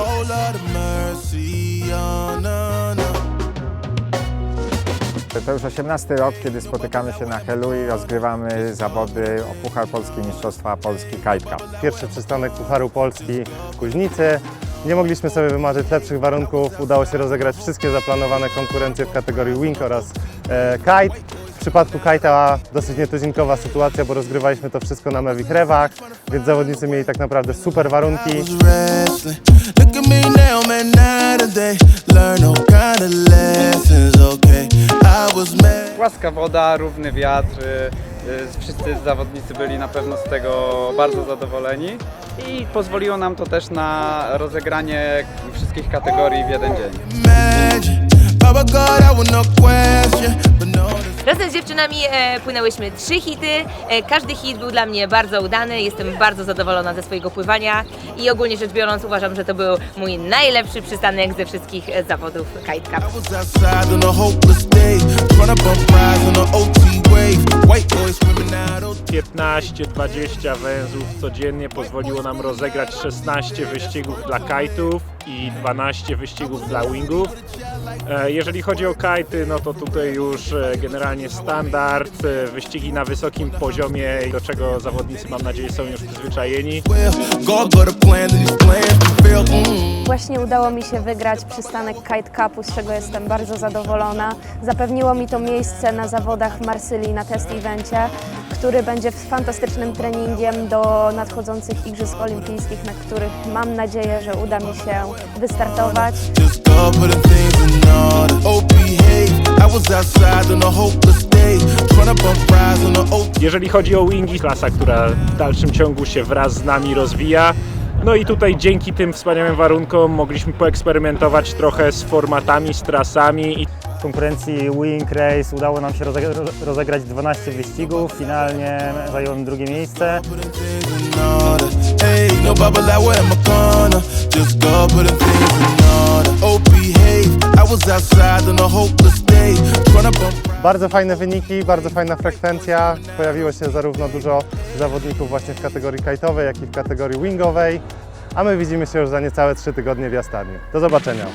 Oh Lord of mercy, oh no, no. To już 18 rok, kiedy spotykamy się na Helu i rozgrywamy zawody o Puchar Polski Mistrzostwa Polski Kajtka. Pierwszy przystanek Pucharu Polski w Kuźnicy. Nie mogliśmy sobie wymarzyć lepszych warunków. Udało się rozegrać wszystkie zaplanowane konkurencje w kategorii wing oraz e, kite. W przypadku kite'a dosyć nietuzinkowa sytuacja, bo rozgrywaliśmy to wszystko na mewich rewach, więc zawodnicy mieli tak naprawdę super warunki. Płaska woda, równy wiatr. y, y, Wszyscy zawodnicy byli na pewno z tego bardzo zadowoleni i pozwoliło nam to też na rozegranie wszystkich kategorii w jeden dzień. Dziewczynami e, płynęłyśmy trzy hity. E, każdy hit był dla mnie bardzo udany. Jestem bardzo zadowolona ze swojego pływania i ogólnie rzecz biorąc uważam, że to był mój najlepszy przystanek ze wszystkich e, zawodów kite cup. I was outside on a hopeless day, trying to bump rides on an OT wave. White boys screaming out, oh, 15-20 węzłów codziennie pozwoliło nam rozegrać 16 wyścigów dla kite'ów i 12 wyścigów dla wingów. E, Jeżeli chodzi o kajty, no to tutaj już e, generalnie standard, e, wyścigi na wysokim poziomie, do czego zawodnicy mam nadzieję są już przyzwyczajeni. Mm. Właśnie udało mi się wygrać przystanek Kite Cupu, z czego jestem bardzo zadowolona. Zapewniło mi to miejsce na zawodach w Marsylii na test evencie, który będzie fantastycznym treningiem do nadchodzących Igrzysk Olimpijskich, na których mam nadzieję, że uda mi się wystartować. Jeżeli chodzi o wingi, klasa, która w dalszym ciągu się wraz z nami rozwija. No i tutaj dzięki tym wspaniałym warunkom mogliśmy poeksperymentować trochę z formatami, z trasami i W konkurencji Wing Race udało nam się roze- roze- rozegrać 12 wyścigów. Finalnie zająłem drugie miejsce. no. Just God putting things in order. Oh, behave. I was outside on a hopeless Bardzo fajne wyniki, bardzo fajna frekwencja. Pojawiło się zarówno dużo zawodników właśnie w kategorii kajtowej, jak i w kategorii wingowej. A my widzimy się już za niecałe 3 tygodnie w Jastanii. Do zobaczenia.